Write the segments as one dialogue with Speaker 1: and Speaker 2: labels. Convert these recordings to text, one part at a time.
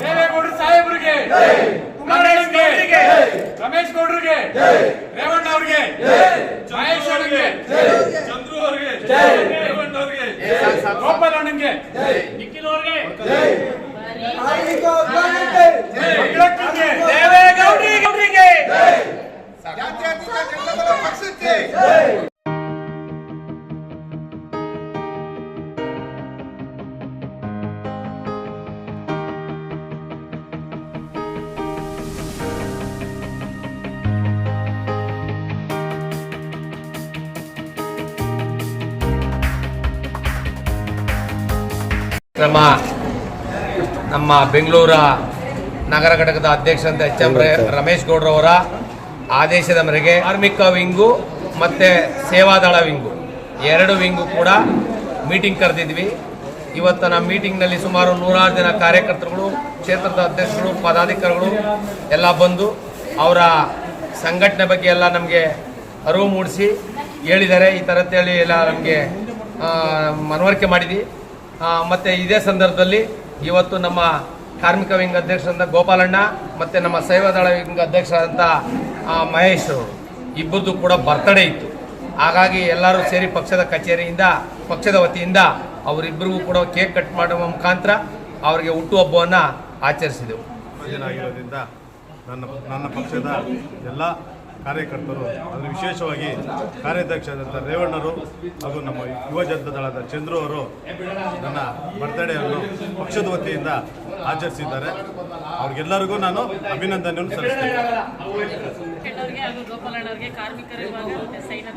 Speaker 1: ದೇವೇಗೌಡರು ಸಾಹೇಬರಿಗೆ. ಕುಮಾರಣ್ಣಗೆ ರಮೇಶ್ ಗೌಡ್ರಿಗೆ ರೇವಣ್ಣ ಅವ್ರಿಗೆ ಮಹೇಶ್ ಅವರಿಗೆ ಚಂದ್ರು ಅವ್ರಿಗೆ ರೇವಣ್ಣ ಅವ್ರಿಗೆ ಗೋಪಾಲಣ್ಣಂಗೆ.
Speaker 2: ನಿಖಿಲ್ ಅವ್ರಿಗೆ
Speaker 3: ದೇವೇಗೌಡರಿಗೆ.
Speaker 4: ನಮ್ಮ ನಮ್ಮ ಬೆಂಗಳೂರ ನಗರ ಘಟಕದ ಅಧ್ಯಕ್ಷರಂತ ಎಚ್ ಎಂ ರಮೇಶ್ ಗೌಡ್ರವರ ಆದೇಶದ ಮೇರೆಗೆ ಕಾರ್ಮಿಕ ವಿಂಗು ಮತ್ತು ಸೇವಾದಳ ವಿಂಗು. ಎರಡು ವಿಂಗು ಕೂಡ ಮೀಟಿಂಗ್ ಕರೆದಿದ್ವಿ. ಇವತ್ತು ನಮ್ಮ ಮೀಟಿಂಗ್ನಲ್ಲಿ ಸುಮಾರು ನೂರಾರು ಜನ ಕಾರ್ಯಕರ್ತರುಗಳು ಕ್ಷೇತ್ರದ ಅಧ್ಯಕ್ಷರು ಪದಾಧಿಕಾರಿಗಳು ಎಲ್ಲ ಬಂದು ಅವರ ಸಂಘಟನೆ ಬಗ್ಗೆ ಎಲ್ಲ ನಮಗೆ ಅರಿವು ಮೂಡಿಸಿ ಹೇಳಿದ್ದಾರೆ. ಈ ಥರ ಹೇಳಿ ಎಲ್ಲ ನಮಗೆ ಮನವರಿಕೆ ಮಾಡಿದ್ವಿ. ಮತ್ತೆ ಇದೇ ಸಂದರ್ಭದಲ್ಲಿ ಇವತ್ತು ನಮ್ಮ ಕಾರ್ಮಿಕ ವಿಂಗ್ ಅಧ್ಯಕ್ಷರಾದ ಗೋಪಾಲಣ್ಣ, ಮತ್ತು ನಮ್ಮ ಸೈವದಳ ವಿಂಗ್ ಅಧ್ಯಕ್ಷರಾದಂಥ ಮಹೇಶ್ ಅವರು ಇಬ್ಬರದು ಕೂಡ ಬರ್ತಡೇ ಇತ್ತು. ಹಾಗಾಗಿ ಎಲ್ಲರೂ ಸೇರಿ ಪಕ್ಷದ ಕಚೇರಿಯಿಂದ, ಪಕ್ಷದ ವತಿಯಿಂದ ಅವರಿಬ್ಬರಿಗೂ ಕೂಡ ಕೇಕ್ ಕಟ್ ಮಾಡುವ ಮುಖಾಂತರ ಅವರಿಗೆ ಹುಟ್ಟುಹಬ್ಬವನ್ನು ಆಚರಿಸಿದೆವು.
Speaker 5: ನನ್ನ ನನ್ನ ಪಕ್ಷದ ಎಲ್ಲ ಕಾರ್ಯಕರ್ತರು ಅದರ ವಿಶೇಷವಾಗಿ ಕಾರ್ಯಾಧ್ಯಕ್ಷರಾದಂಥ ರೇವಣ್ಣರು ಹಾಗೂ ನಮ್ಮ ಯುವ ಜನತಾ ದಳದ ಚಂದ್ರು ಅವರು ನನ್ನ ಬರ್ತ್ಡೇಯನ್ನು ಪಕ್ಷದ ವತಿಯಿಂದ ಆಚರಿಸಿದ್ದಾರೆ. ಅವ್ರಿಗೆಲ್ಲರಿಗೂ ನಾನು ಅಭಿನಂದನೆಯನ್ನು ಸಲ್ಲಿಸ್ತೇನೆ.
Speaker 6: ಕೆಟ್ಟವರಿಗೆ ಹಾಗೂ ಗೋಪಾಲಣ್ಣವ್ರಿಗೆ ಕಾರ್ಮಿಕರ ವಿಭಾಗ ಮತ್ತು ಸೈನ್ಯ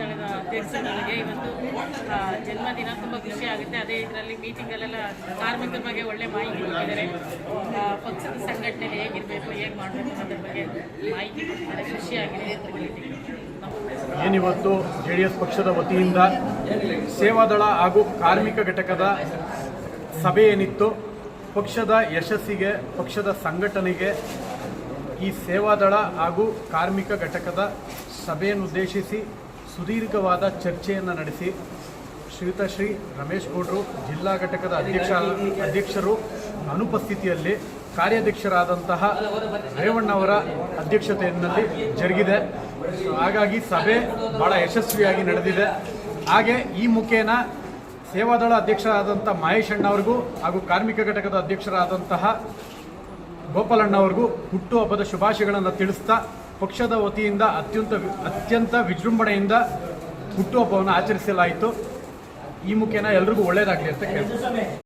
Speaker 6: ಇವತ್ತು ಜನ್ಮದಿನ ತುಂಬ ಖುಷಿ ಆಗುತ್ತೆ. ಅದೇ ಇದರಲ್ಲಿ ಮೀಟಿಂಗಲ್ಲೆಲ್ಲ ಕಾರ್ಮಿಕರ ಬಗ್ಗೆ ಒಳ್ಳೆ ಮಾಹಿತಿ ಕೊಟ್ಟಿದ್ದಾರೆ. ಪಕ್ಷದ ಸಂಘಟನೆ ಹೇಗಿರಬೇಕು, ಹೇಗೆ ಮಾಡಬೇಕು ಅನ್ನೋದ್ರ ಬಗ್ಗೆ ಮಾಹಿತಿ ಕೊಟ್ಟಿದ್ದಾರೆ. ಖುಷಿಯಾಗಿದೆ
Speaker 7: ಏನಿವತ್ತು ಜೆ ಡಿ ಎಸ್ ಪಕ್ಷದ ವತಿಯಿಂದ ಸೇವಾದಳ ಹಾಗೂ ಕಾರ್ಮಿಕ ಘಟಕದ ಸಭೆ ಏನಿತ್ತು, ಪಕ್ಷದ ಯಶಸ್ಸಿಗೆ, ಪಕ್ಷದ ಸಂಘಟನೆಗೆ ಈ ಸೇವಾದಳ ಹಾಗೂ ಕಾರ್ಮಿಕ ಘಟಕದ ಸಭೆಯನ್ನು ಉದ್ದೇಶಿಸಿ ಸುದೀರ್ಘವಾದ ಚರ್ಚೆಯನ್ನು ನಡೆಸಿ ಶ್ರೀಯುತ ಶ್ರೀ ರಮೇಶ್ ಗೌಡ್ರು, ಜಿಲ್ಲಾ ಘಟಕದ ಅಧ್ಯಕ್ಷ, ಅಧ್ಯಕ್ಷರು ಅನುಪಸ್ಥಿತಿಯಲ್ಲಿ ಕಾರ್ಯಾಧ್ಯಕ್ಷರಾದಂತಹ ರೇವಣ್ಣವರ ಅಧ್ಯಕ್ಷತೆಯಲ್ಲಿ ಜರುಗಿದೆ. ಹಾಗಾಗಿ ಸಭೆ ಬಹಳ ಯಶಸ್ವಿಯಾಗಿ ನಡೆದಿದೆ. ಹಾಗೆ ಈ ಮುಖೇನ ಸೇವಾದಳ ಅಧ್ಯಕ್ಷರಾದಂಥ ಮಹೇಶ್ ಅಣ್ಣವ್ರಿಗೂ ಹಾಗೂ ಕಾರ್ಮಿಕ ಘಟಕದ ಅಧ್ಯಕ್ಷರಾದಂತಹ ಗೋಪಾಲಣ್ಣವ್ರಿಗೂ ಹುಟ್ಟುಹಬ್ಬದ ಶುಭಾಶಯಗಳನ್ನು ತಿಳಿಸ್ತಾ ಪಕ್ಷದ ವತಿಯಿಂದ ಅತ್ಯಂತ ಅತ್ಯಂತ ವಿಜೃಂಭಣೆಯಿಂದ ಹುಟ್ಟುಹಬ್ಬವನ್ನು ಆಚರಿಸಲಾಯಿತು. ಈ ಮುಖೇನ ಎಲ್ರಿಗೂ ಒಳ್ಳೆಯದಾಗಲಿ ಅಂತ ಕೇಳ್ತೀನಿ.